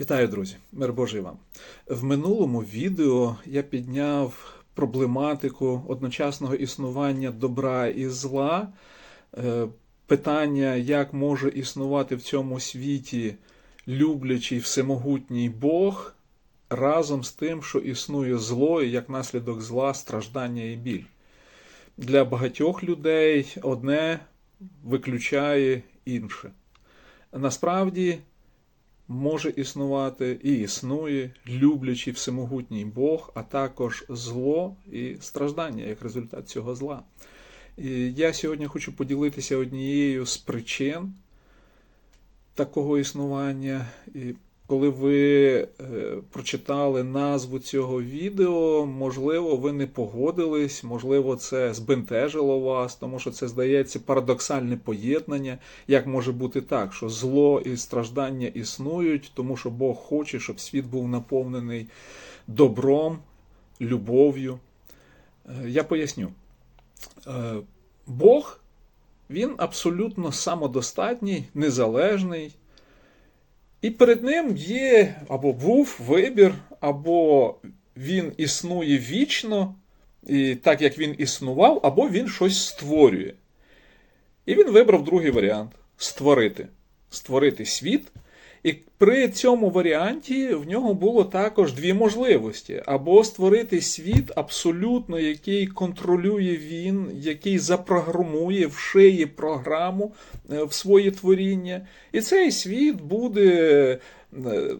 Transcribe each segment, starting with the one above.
Вітаю, друзі! Мир Божий вам! В минулому відео я підняв проблематику одночасного існування добра і зла, е, питання, як може існувати в цьому світі люблячий всемогутній Бог разом з тим, що існує зло, і як наслідок зла страждання і біль. Для багатьох людей одне виключає інше. Насправді може існувати і існує люблячий всемогутній Бог, а також зло і страждання як результат цього зла. І я сьогодні хочу поділитися однією з причин такого існування. І коли ви е, прочитали назву цього відео, можливо, ви не погодились, можливо, це збентежило вас, тому що це здається парадоксальне поєднання. Як може бути так, що зло і страждання існують, тому що Бог хоче, щоб світ був наповнений добром, любов'ю. Е, Я поясню. Е, Бог, він абсолютно самодостатній, незалежний. І перед ним є або був вибір, або він існує вічно, і так як він існував, або він щось створює. І він вибрав другий варіант створити. Створити світ. І при цьому варіанті в нього було також дві можливості: або створити світ абсолютно, який контролює він, який запрограмує, вшиє програму е, в своє творіння. І цей світ буде е,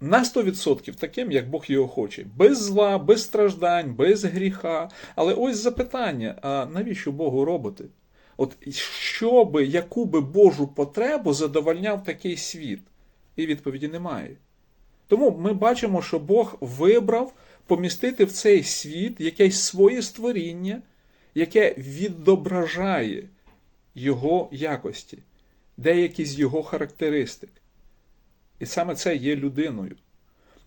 на 100% таким, як Бог його хоче. Без зла, без страждань, без гріха. Але ось запитання: а навіщо Богу робити? От що би, яку би Божу потребу задовольняв такий світ? І відповіді немає. Тому ми бачимо, що Бог вибрав помістити в цей світ якесь своє створіння, яке відображає його якості, деякі з його характеристик. І саме це є людиною.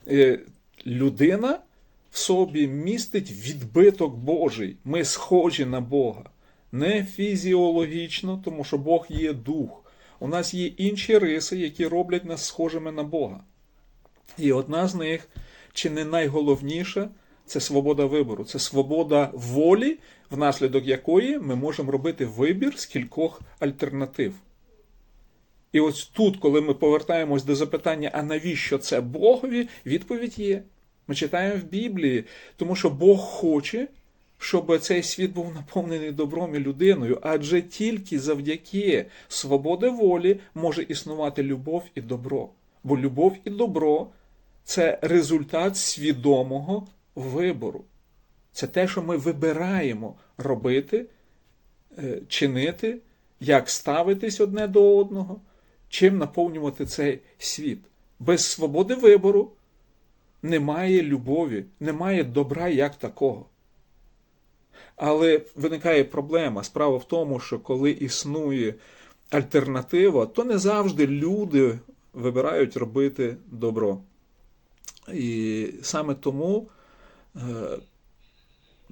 Е, Людина в собі містить відбиток Божий. Ми схожі на Бога. Не фізіологічно, тому що Бог є дух. У нас є інші риси, які роблять нас схожими на Бога. І одна з них, чи не найголовніша, це свобода вибору, це свобода волі, внаслідок якої ми можемо робити вибір з кількох альтернатив. І ось тут, коли ми повертаємось до запитання, а навіщо це Богові, відповідь є. Ми читаємо в Біблії, тому що Бог хоче, щоб цей світ був наповнений добром і людиною, адже тільки завдяки свободи волі може існувати любов і добро. Бо любов і добро це результат свідомого вибору. Це те, що ми вибираємо робити, е, чинити, як ставитись одне до одного, чим наповнювати цей світ. Без свободи вибору немає любові, немає добра як такого. Але виникає проблема. Справа в тому, що коли існує альтернатива, то не завжди люди вибирають робити добро. І саме тому е,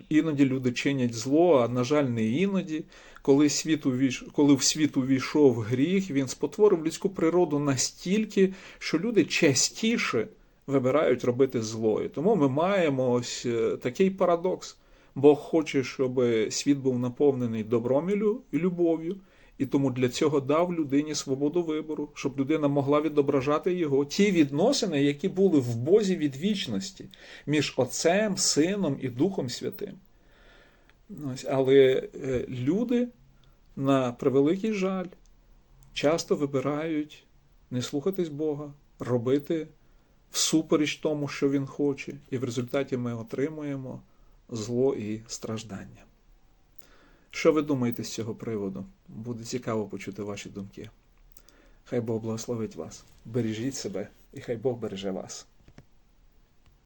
іноді люди чинять зло, а на жаль, не іноді. Коли, світ увійш... коли в світ увійшов гріх, він спотворив людську природу настільки, що люди частіше вибирають робити зло. І тому ми маємо ось е, такий парадокс. Бог хоче, щоб світ був наповнений добром і любов'ю, і тому для цього дав людині свободу вибору, щоб людина могла відображати його ті відносини, які були в Бозі від вічності між Отцем, Сином і Духом Святим. Але е, люди, на превеликий жаль, часто вибирають не слухатись Бога, робити всупереч тому, що Він хоче, і в результаті ми отримуємо зло і страждання. Що ви думаєте з цього приводу? Буде цікаво почути ваші думки. Хай Бог благословить вас. Бережіть себе, і хай Бог береже вас.